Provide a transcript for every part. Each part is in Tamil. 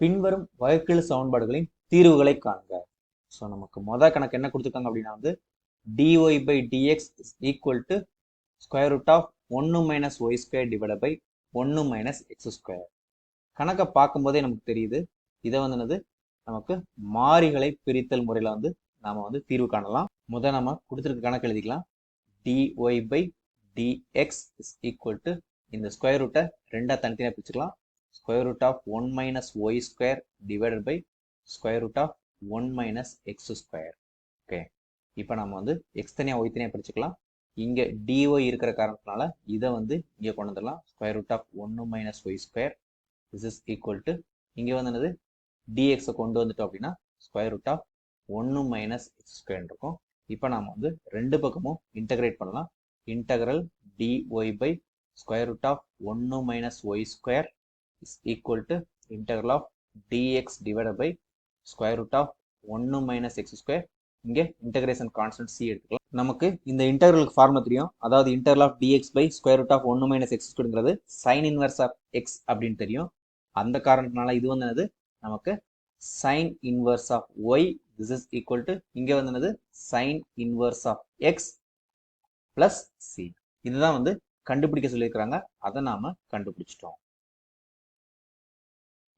பின்வரும் வகைக்கெழு சமன்பாடுகளின் தீர்வுகளை காணுங்க ஸோ நமக்கு மொதல் கணக்கு என்ன கொடுத்துருக்காங்க அப்படின்னா வந்து d y by d x is equal to square root of ஒன்று minus y square divide by ஒன்று மைனஸ் எக்ஸ் ஸ்கொயர் கணக்கை பார்க்கும்போதே நமக்கு தெரியுது. இதை வந்து என்னது? நமக்கு மாறிகளை பிரித்தல் முறையில் வந்து நாம் வந்து தீர்வு காணலாம். முதல் நம்ம கொடுத்துருக்க கணக்கு எழுதிக்கலாம். D y by d x is equal to இந்த ஸ்கொயர் ரூட்டை ரெண்டாக தனித்தனியாக பிரிச்சுக்கலாம். Square root of one minus y square divided by square root of one minus x square okay இப்போ நம்ம வந்து எக்ஸ் தனியாக ஒய் தனியாக பிரிச்சுக்கலாம். இங்கே டிஒய் இருக்கிற காரணத்தினால இதை வந்து இங்கே கொண்டு வந்துடலாம். ஸ்கொயர் ரூட் ஆஃப் ஒன்று minus y square this is equal to இங்கே வந்து என்னது? டிஎக்ஸை கொண்டு வந்துட்டோம் அப்படின்னா ஸ்கொயர் ரூட் ஆஃப் ஒன்று மைனஸ் எக்ஸ் ஸ்கொயர் இருக்கும். இப்போ நாம் வந்து ரெண்டு பக்கமும் இன்டகிரேட் பண்ணலாம். Integral d y by square root of ஒன்று minus y square is equal to integral of d x divide by square root of ஒன்று மைனஸ் எக்ஸ் ஸ்கொயர் இங்கே இன்டகிரேஷன் கான்ஸ்டன்ட் சி எடுத்துக்கலாம். நமக்கு இந்த இன்டர்வலுக்கு ஃபார்முலா தெரியும். அதாவது interval of d x by square root of ஒன்று மைனஸ் எக்ஸ் ஸ்கொயருங்கிறது சைன் இன்வர்ஸ் ஆஃப் எக்ஸ் அப்படின்னு தெரியும். அந்த காரணத்தினால இது வந்து என்னது? நமக்கு sine inverse of y this is equal to இங்கே வந்து என்னது? Sine inverse of x plus C இதுதான் வந்து கண்டுபிடிக்க சொல்லியிருக்கிறாங்க. அதை நாம கண்டுபிடிச்சிட்டோம்.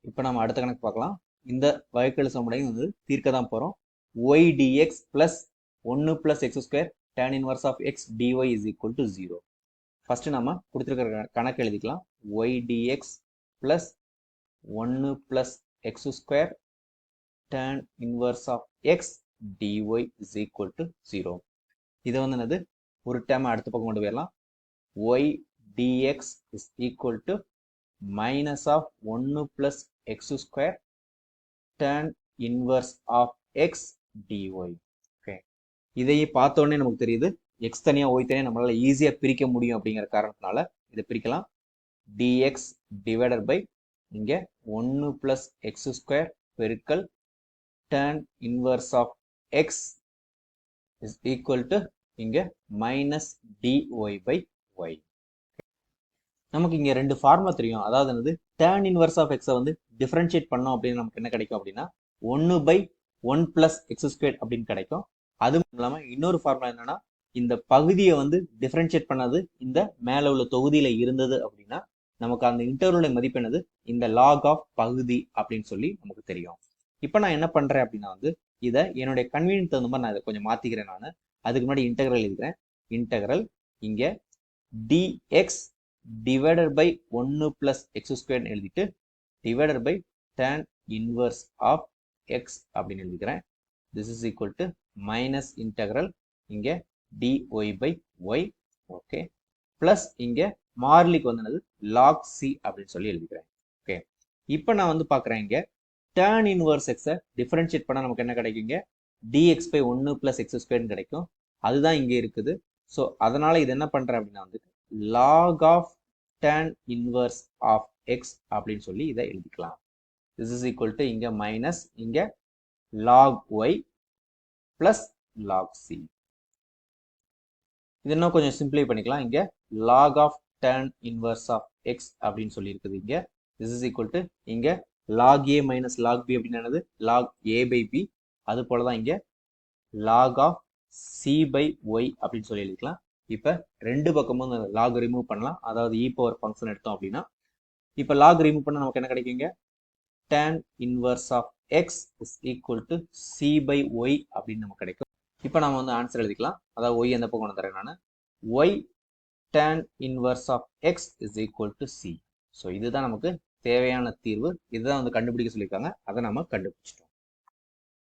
இப்போ நம்ம அடுத்த கணக்கு பார்க்கலாம். இந்த வகைக்கெழு சமன்பாடையும் வந்து தீர்க்க தான் போகிறோம் ஒய் டிஎக்ஸ் ப்ளஸ் ஒன்று plus x square tan inverse of x d y is equal to zero first நம்ம கொடுத்துருக்கிற கணக்கு எழுதிக்கலாம். ஒய் டிஎக்ஸ் ப்ளஸ் ஒன்று plus x square tan inverse of x d y is equal to zero இதை வந்து என்னது? ஒரு டேம் அடுத்த பக்கம் கொண்டு போயிடலாம். Y d x is equal to minus of ஒன்று plus x square tan inverse of x d y okay இதையே பார்த்தோன்னே நமக்கு தெரியுது. எக்ஸ் தனியாக ஒய் தனியாக நம்மளால் ஈஸியாக பிரிக்க முடியும் அப்படிங்கிற காரணத்தினால இதை பிரிக்கலாம். டிஎக்ஸ் டிவைடட் பை இங்கே ஒன்று ப்ளஸ் எக்ஸ் ஸ்கொயர் பெருக்கல் tan inverse of x is equal to இங்கே minus d y by y நமக்கு இங்கே ரெண்டு ஃபார்முலா தெரியும். அதாவது என்னது? டேன் இன்வர்ஸ் ஆஃப் எக்ஸை வந்து டிஃப்ரென்ஷியேட் பண்ணோம் அப்படின்னு நமக்கு என்ன கிடைக்கும் அப்படின்னா ஒன்று by one plus x square அப்படின்னு கிடைக்கும். அது இல்லாமல் இன்னொரு ஃபார்முலா என்னன்னா இந்த பகுதியை வந்து டிஃப்ரென்ஷியேட் பண்ணது இந்த மேலே உள்ள தொகுதியில் இருந்தது அப்படின்னா நமக்கு அந்த இன்டர்வலுடைய மதிப்பு என்னது? இந்த லாக் ஆஃப் பகுதி அப்படின்னு சொல்லி நமக்கு தெரியும். இப்போ நான் என்ன பண்ணுறேன் அப்படின்னா வந்து இதை என்னுடைய கன்வீனியன்ட் தகுந்த மாதிரி நான் இதை கொஞ்சம் மாற்றிக்கிறேன் நான். அதுக்கு முன்னாடி இன்டெக்ரல் எழுதுகிறேன் இன்டெக்ரல் இங்கே டிஎக்ஸ் டிவைடட் பை ஒன்று பிளஸ் எக்ஸ் ஸ்கொயர்னு எழுதிட்டு divided by tan inverse of x அப்படின்னு எழுதிக்கிறேன். This is equal to minus integral இங்கே d y by y okay plus இங்கே மார்லிக்கு வந்து லாக் சி அப்படின்னு சொல்லி எழுதிக்கிறேன் ஓகே இப்போ நான் வந்து பார்க்குறேன் இங்கே டேர்ன் இன்வர்ஸ் எக்ஸை டிஃபரன்ஷியேட் பண்ணால் நமக்கு என்ன கிடைக்குங்க டிஎக்ஸ் பை ஒன்று ப்ளஸ் எக்ஸ் ஸ்கொயர்னு கிடைக்கும். அதுதான் இங்கே இருக்குது. ஸோ அதனால் இது என்ன பண்ணுறேன் அப்படின்னா வந்து log of tan inverse of x அப்படின்னு சொல்லி இதை எழுதிக்கலாம். திஸ் இஸ் ஈக்குவல் டு இங்கே மைனஸ் இங்கே log y plus log c இது இன்னும் கொஞ்சம் சிம்பிளை பண்ணிக்கலாம். இங்கே log of tan inverse of x அப்படின்னு சொல்லியிருக்குது இங்கே. திஸ் இஸ் ஈக்குவல் டு இங்கே log a minus log b அப்படின்னு என்னது? லாக் ஏ பை பி அது போல தான் இங்கே log of c by y அப்படின்னு சொல்லி எழுதிக்கலாம். இப்போ ரெண்டு பக்கமும் அந்த லாக் ரிமூவ் பண்ணலாம். அதாவது இ பவர் ஃபங்க்ஷன் எடுத்தோம் அப்படின்னா இப்போ லாக் ரிமூவ் பண்ண நமக்கு என்ன கிடைக்குங்க? Tan inverse of x is equal to c by y அப்படின்னு நமக்கு கிடைக்கும். இப்போ நம்ம வந்து ஆன்சர் எழுதிக்கலாம். அதாவது ஒய் எந்த பக்கம் வந்துடுறேன் நான்? Y tan inverse of x is equal to c so இதுதான் நமக்கு தேவையான தீர்வு. இதுதான் வந்து கண்டுபிடிக்க சொல்லியிருக்காங்க. அதை நம்ம கண்டுபிடிச்சிட்டோம்.